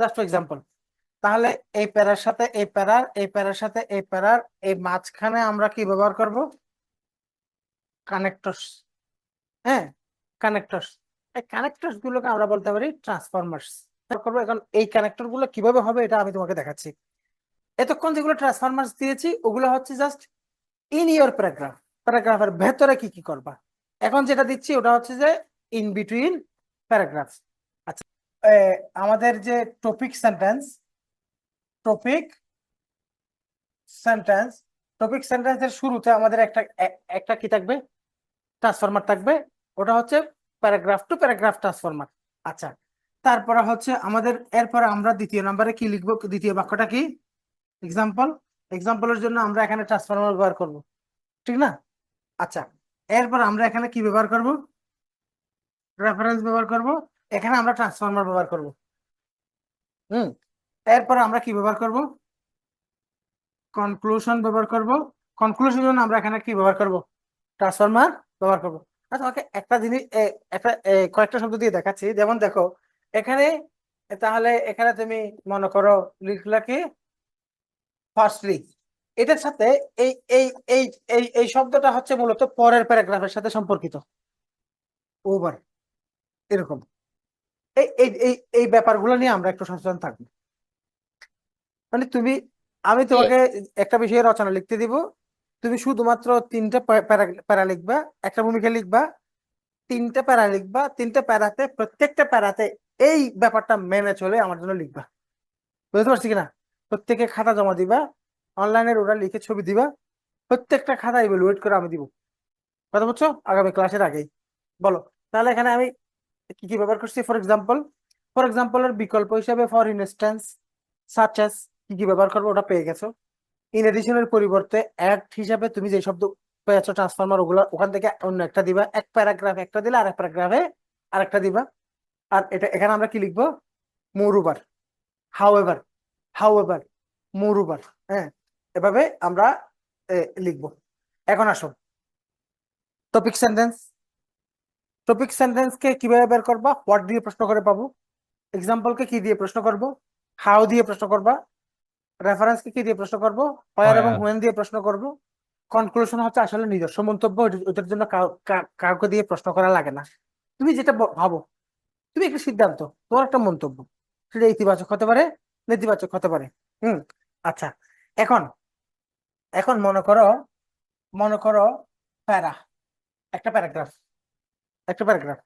Just for example তাহলে এই প্যারার সাথে এই প্যারার এই প্যারার সাথে এই প্যারার, এই মাঝখানে আমরা কি ব্যবহার করব? কানেক্টরস হ্যাঁ কানেক্টরস এই কানেক্টরস গুলোকে আমরা বলতে পারি ট্রান্সফরমার্স করব। এখন এই কানেক্টরগুলো কীভাবে হবে এটা আমি তোমাকে দেখাচ্ছি। এতক্ষণ যেগুলো ট্রান্সফরমার্স দিয়েছি, ওগুলো হচ্ছে জাস্ট ইন ইয়োর প্যারাগ্রাফ প্যারাগ্রাফের ভেতরে কি কি করবা? এখন যেটা দিচ্ছি, ওটা হচ্ছে যে ইন বিটুইন প্যারাগ্রাফ আমাদের যে topic sentence topic sentence topic সেন্টেন্সের শুরুতে আমাদের একটা একটা কি থাকবে? ট্রান্সফরমার থাকবে। ওটা হচ্ছে প্যারাগ্রাফ টু প্যারাগ্রাফ ট্রান্সফরমার আচ্ছা তারপরে হচ্ছে আমাদের, এরপরে আমরা দ্বিতীয় নম্বরে কি লিখব? দ্বিতীয় বাক্যটা কি? এক্সাম্পল এক্সাম্পলের জন্য আমরা এখানে ট্রান্সফরমার ব্যবহার করব। ঠিক না? আচ্ছা এরপর আমরা এখানে কি ব্যবহার করব? রেফারেন্স ব্যবহার করব, এখানে আমরা ট্রান্সফরমার ব্যবহার করব। হুম, এরপর আমরা কি ব্যবহার করব? কনক্লুশন ব্যবহার করব। কনক্লুশন জন্য আমরা এখানে কি ব্যবহার করব? ট্রান্সফরমার ব্যবহার করব। আর তোমাকে একটা জিনিস একটা কয়েকটা শব্দ দিয়ে দেখাচ্ছি। যেমন দেখো, এখানে, তাহলে এখানে তুমি মনে করো লিখলা কি? ফার্স্টলি এটার সাথে এই এই এই এই শব্দটা হচ্ছে মূলত পরের প্যারাগ্রাফের সাথে সম্পর্কিত। ওভার এরকম। এই এই ব্যাপারগুলো নিয়ে আমরা একটু সচেতন থাকব। মানে তুমি আমি তোমাকে একটা বিষয়ে রচনা লিখতে দিব। তুমি শুধুমাত্র তিনটা প্যারা প্যারা লিখবা একটা ভূমিকা লিখবা তিনটা প্যারা লিখবা তিনটা প্যারাতে প্রত্যেকটা প্যারাতে এই ব্যাপারটা মেনে চলে আমার জন্য লিখবা। বুঝতে পারছি কিনা? প্রত্যেকে খাতা জমা দিবা অনলাইনের ওরা লিখে ছবি দিবা প্রত্যেকটা খাতা ইভ্যালুয়েট করে আমি দিব। কথা বলছো আগামী ক্লাসের আগেই। বলো তাহলে এখানে আমি কি কি ব্যবহার করছি? ফর এক্সাম্পল ফর এক্সাম্পলের বিকল্প হিসাবে ফর ইনস্ট্যান্স সাচ অ্যাজ কি কি ব্যবহার করব ওটা পেয়ে গেছো। ইন এডিশনের পরিবর্তে অ্যাড হিসাবে তুমি যে শব্দ পেয়েছ ট্রান্সফরমার ওগুলো ওখান থেকে অন্য একটা দিবা। এক প্যারাগ্রাফ একটা দিলে আর এক প্যারাগ্রাফে আরেকটা দিবা। আর এটা এখানে আমরা কি লিখব? মোরুবার। However however moreover. হ্যাঁ এভাবে আমরা লিখব। এখন আসো। টপিক সেন্টেন্স টপিক সেন্টেন্সকে কীভাবে বের করবা? হোয়াট দিয়ে প্রশ্ন করে পাবো। এক্সাম্পলকে কি দিয়ে প্রশ্ন করব? হাউ দিয়ে প্রশ্ন করবা? রেফারেন্সকে কি দিয়ে প্রশ্ন করব? হোয়ার এবং হোয়েন দিয়ে প্রশ্ন করব? কনক্লুশন হচ্ছে আসলে নিজস্ব মন্তব্য ওটা- ওটার জন্য কাউকে দিয়ে প্রশ্ন করা লাগে না। তুমি যেটা ভাবো তুমি একটা সিদ্ধান্ত তোমার একটা মন্তব্য সেটা ইতিবাচক হতে পারে নেতিবাচক হতে পারে। হুম আচ্ছা এখন এখন মনে করো মনে করো প্যারা একটা প্যারাগ্রাফ। একটা প্যারাগ্রাফ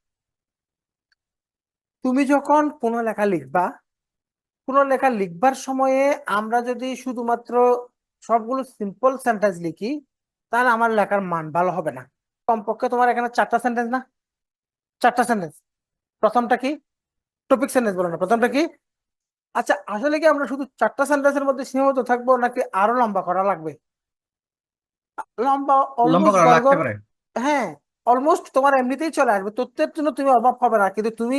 তুমি যখন কোনো লেখা লিখবা কোনো লেখা লিখবার সময়ে আমরা যদি শুধুমাত্র সবগুলো সিম্পল সেন্টেন্স লিখি তাহলে আমার লেখার মান ভালো হবে না। কমপক্ষে তোমার এখানে চারটা সেন্টেন্স না? চারটা সেন্টেন্স প্রথমটা কি? টপিক সেন্টেন্স বলো না। প্রথমটা কি? আচ্ছা আসলে কি আমরা শুধু চারটা সেন্টেন্সের মধ্যে সীমাবদ্ধ থাকব নাকি আরও লম্বা করা লাগবে? লম্বা হ্যাঁ অলমোস্ট তোমার এমনিতেই চলে আসবে। তথ্যের জন্য তুমি অভাব হবে না কিন্তু তুমি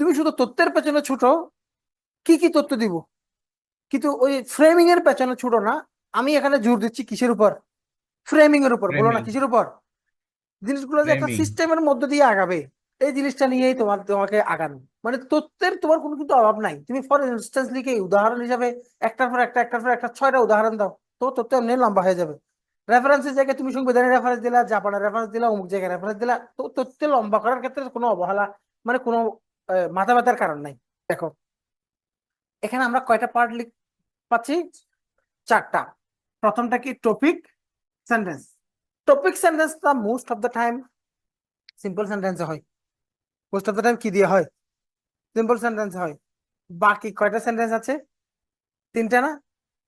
তুমি শুধু তথ্যের পেছনে ছুটো কি কি তথ্য দিব? কিন্তু ওই ফ্রেমিং এর পেছনে ছুটো না আমি এখানে জোর দিচ্ছি কিসের উপর? ফ্রেমিং এর উপর বলো না কিসের উপর? জিনিসগুলো যে একটা সিস্টেমের মধ্য দিয়ে আগাবে এই জিনিসটা নিয়েই তোমার তোমাকে আগানো। মানে তথ্যের তোমার কোনো কিন্তু অভাব নাই। তুমি ফর ইনস্টেন্স লিখে উদাহরণ হিসাবে একটার পর একটা একটার পর একটা ছয়টা উদাহরণ দাও তো তথ্য এমনি লম্বা হয়ে যাবে। রেফারেন্সের জায়গায় তুমি সংবিধানের রেফারেন্স দিলা জাপানের রেফারেন্স দিলা, অমুক জায়গায় রেফারেন্স দিলা, তো তথ্য লম্বা করার ক্ষেত্রে কোনো অবহেলা মানে কোনো মাথা ব্যথার কারণ নাই। দেখো, এখানে আমরা কয়টা পার্ট লিখ পাচ্ছি? চারটা। প্রথমটা কি? টপিক সেন্টেন্স টপিক সেন্টেন্সটা most of the time simple সেন্টেন্সে হয়। মোস্ট অফ দ্য টাইম কি দিয়ে হয়? সিম্পল সেন্টেন্স হয়। বাকি কয়টা সেন্টেন্স আছে? তিনটা না?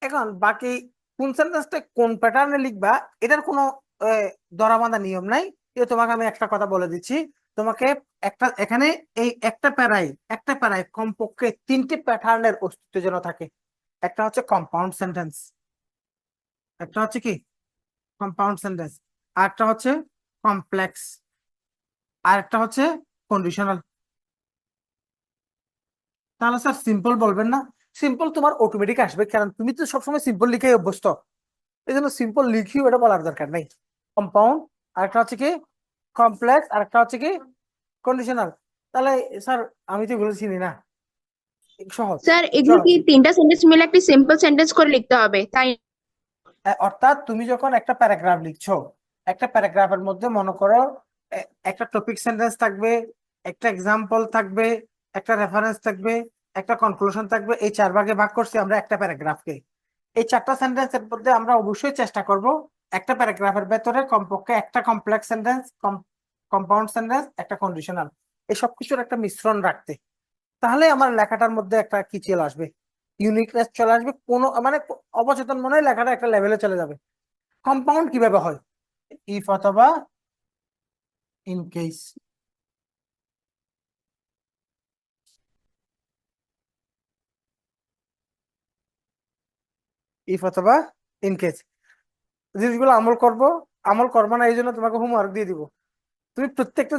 এখন বাকি কোন সেন্টেন্সটা কোন প্যাটার্নে লিখবা এটার কোনো আহ, ধরাবাঁধা নিয়ম নাই। এটা তোমাকে আমি একটা কথা বলে দিচ্ছি। তোমাকে একটা এখানে এই একটা প্যারাই একটা প্যারাই কমপক্ষে তিনটি প্যাটার্নের অস্তিত্ব যেন থাকে। একটা হচ্ছে কম্পাউন্ড সেন্টেন্স একটা হচ্ছে কি? কম্পাউন্ড সেন্টেন্স আর একটা হচ্ছে কমপ্লেক্স আর একটা হচ্ছে কন্ডিশনাল তাহলে স্যার সিম্পল বলবেন না। সিম্পল তোমার অটোমেটিক আসবে কারণ তুমি তো সবসময় সিম্পল লিখে অভ্যস্ত। এই জন্য সিম্পল লিখিও এটা বলার দরকার নেই। কম্পাউন্ড আরেকটা হচ্ছে কি কমপ্লেক্স আরেকটা হচ্ছে কি কন্ডিশনাল তাহলে স্যার আমি তো এগুলো চিনি না। সহজ। স্যার এগুলো কি তিনটা সেন্টেন্স মিলে একটি সিম্পল সেন্টেন্স করে লিখতে হবে? তাই অর্থাৎ তুমি যখন একটা প্যারাগ্রাফ লিখছো একটা প্যারাগ্রাফের মধ্যে মনে করো একটা টপিক সেন্টেন্স থাকবে একটা এক্সাম্পল থাকবে একটা রেফারেন্স থাকবে একটা কনক্লুশন থাকবে, এই চার ভাগে ভাগ করছি আমরা একটা প্যারাগ্রাফকে এই চারটা সেন্টেন্সের মধ্যে আমরা অবশ্যই চেষ্টা করব একটা প্যারাগ্রাফের ভেতরে কমপক্ষে একটা কমপ্লেক্স সেন্টেন্স কম্পাউন্ড সেন্টেন্স একটা কন্ডিশনাল এই সব কিছুর একটা মিশ্রণ রাখতে। তাহলে আমার লেখাটার মধ্যে একটা কি চলে আসবে? ইউনিকনেস চলে আসবে, কোনো মানে অবচেতন মনে হয় লেখাটা একটা লেভেলে চলে যাবে। কম্পাউন্ড কীভাবে হয়? ইফ অথবা ইন কেস ইফ অথবা ইন কেস জিনিসগুলো আমল করব, আমল করব না এই জন্য তোমাকে হোমওয়ার্ক দিয়ে দিব। তুমি প্রত্যেকটা